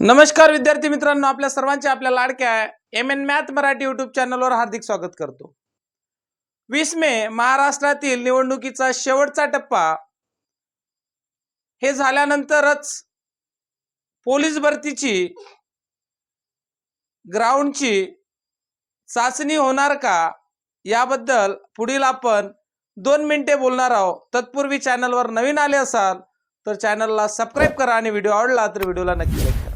नमस्कार विद्यार्थी मित्रांनो आपल्या सर्वांचे आपल्या लाडक्या M N math Marathi YouTube चॅनलवर हार्दिक स्वागत करतो. वीस मे महाराष्ट्रातील निवडणुकीचा शेवटचा टप्पा. हे झाल्यानंतरच पोलीस भरतीची ग्राउंडची चाचणी होणार का? याबद्दल पुढील आपण दोन मिनिटे बोलणार आहोत. तत्पूर्वी चॅनलवर नवीन आले असाल तर चॅनलला सबस्क्राईब करा आणि व्हिडिओ आवडला तर व्हिडिओला नक्की लाईक करा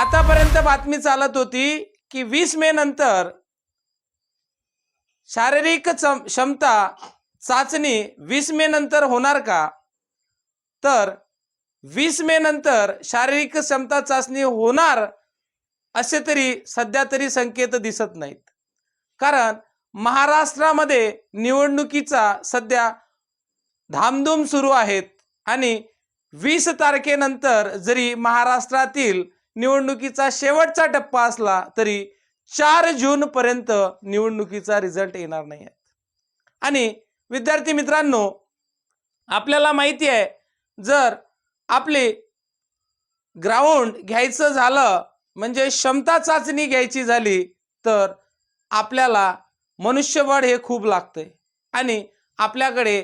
आतापर्यंत बातमी चालत होती की वीस मे नंतर शारीरिक क्षमता चाचणी वीस मे नंतर होणार का? तर वीस मे नंतर शारीरिक क्षमता चाचणी होणार असे तरी सध्या तरी संकेत दिसत नाहीत. कारण महाराष्ट्रामध्ये निवडणुकीचा सध्या धामधूम सुरू आहेत आणि वीस तारखेनंतर जरी महाराष्ट्रातील निवडणुकीचा शेवटचा टप्पा असला तरी चार जून पर्यंत निवडणुकीचा रिझल्ट येणार नाही आणि विद्यार्थी मित्रांनो आपल्याला माहिती आहे जर आपली ग्राउंड घ्यायचं झालं म्हणजे क्षमता चाचणी घ्यायची झाली तर आपल्याला मनुष्यबळ हे खूप लागतंय. आणि आपल्याकडे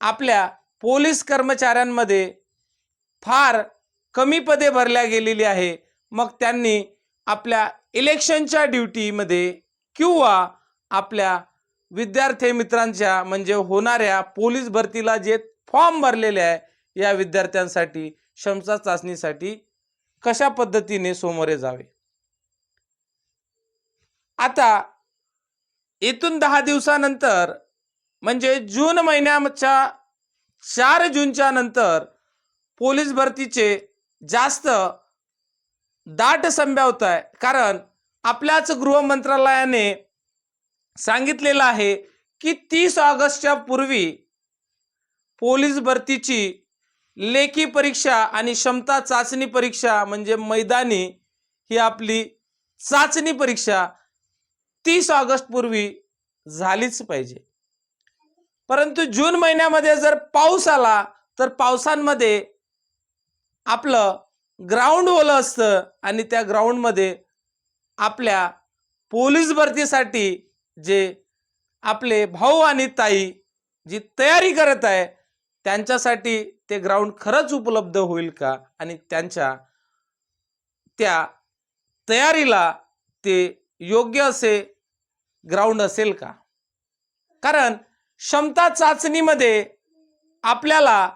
आपल्या पोलीस कर्मचाऱ्यांमध्ये फार कमी पदे भरल्या गेलेली आहे. मग त्यांनी आपल्या इलेक्शनच्या ड्युटीमध्ये किंवा आपल्या विद्यार्थी मित्रांच्या म्हणजे होणाऱ्या पोलीस भरतीला जे फॉर्म भरलेले आहे या विद्यार्थ्यांसाठी क्षमता चाचणीसाठी कशा पद्धतीने समोरे जावे? आता इथून दहा दिवसानंतर म्हणजे जून महिन्याच्या चार जूनच्या नंतर पोलीस भरतीचे जास्त दाट संभावत आहे कारण आपल्याच गृह मंत्रालयाने सांगितलेलं आहे की तीस ऑगस्टच्या पूर्वी पोलीस भरतीची लेखी परीक्षा आणि क्षमता चाचणी परीक्षा म्हणजे मैदानी ही आपली चाचणी परीक्षा तीस ऑगस्ट पूर्वी झालीच पाहिजे. परंतु जून महिन्यामध्ये जर पाऊस आला तर पावसांमध्ये आपलं ग्राउंड ओलं असतं आणि त्या ग्राउंडमध्ये आपल्या पोलीस भरतीसाठी जे आपले भाऊ आणि ताई जी तयारी करत आहे त्यांच्यासाठी ते ग्राउंड खरंच उपलब्ध होईल का? आणि त्यांच्या त्या तयारीला ते योग्य असे ग्राउंड असेल का? कारण क्षमता चाचणीमध्ये आपल्याला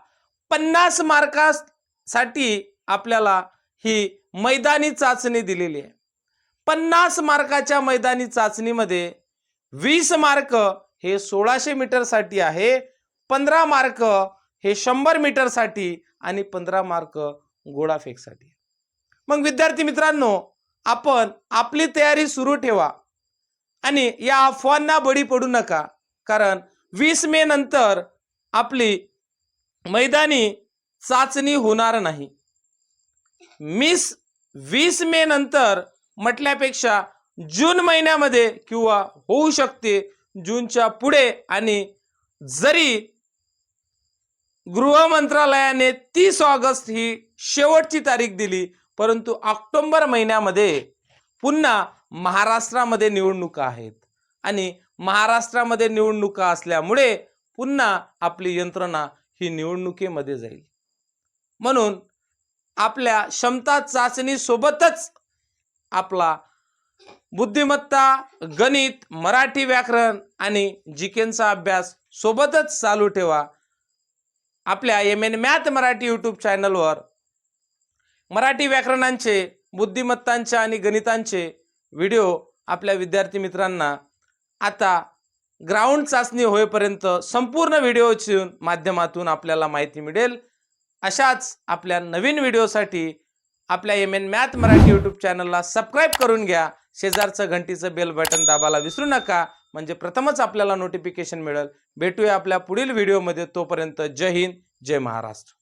पन्नास मार्कास साठी आपल्याला ही मैदानी चाचणी दिलेली आहे. पन्नास मार्काच्या मैदानी चाचणीमध्ये वीस मार्क हे सोळाशे मीटरसाठी आहे पंधरा मार्क हे शंभर मीटरसाठी आणि पंधरा मार्क गोळाफेकसाठी मग विद्यार्थी मित्रांनो आपण आपली तयारी सुरू ठेवा आणि या अफवांना बळी पडू नका कारण वीस मे नंतर आपली मैदानी चाचणी होणार नाही. मिस वीस मे नंतर म्हटल्यापेक्षा जून महिन्यामध्ये किंवा होऊ शकते. जूनच्या पुढे आणि जरी गृह मंत्रालयाने तीस ऑगस्ट ही शेवटची तारीख दिली परंतु ऑक्टोंबर महिन्यामध्ये पुन्हा महाराष्ट्रामध्ये निवडणुका आहेत. आणि महाराष्ट्रामध्ये निवडणुका असल्यामुळे पुन्हा आपली यंत्रणा ही निवडणुकीमध्ये जाईल. म्हणून आपल्या क्षमता चाचणीसोबतच आपला बुद्धिमत्ता गणित मराठी व्याकरण आणि जिकेनचा अभ्यास सोबतच चालू ठेवा. आपल्या M N math Marathi YouTube चॅनलवर मराठी व्याकरणांचे बुद्धिमत्तांचे आणि गणितांचे व्हिडिओ आपल्या विद्यार्थी मित्रांना आता ग्राउंड चाचणी होईपर्यंत संपूर्ण व्हिडिओची माध्यमातून आपल्याला माहिती मिळेल. अशाच आपल्या नवीन व्हिडिओसाठी आपल्या M N math Marathi YouTube चॅनलला सबस्क्राईब करून घ्या. शेजारचं घंटीचं बेल बटन दाबायला विसरू नका. म्हणजे प्रथमच आपल्याला नोटिफिकेशन मिळेल. भेटूया आपल्या पुढील व्हिडिओमध्ये तोपर्यंत जय हिंद जय महाराष्ट्र.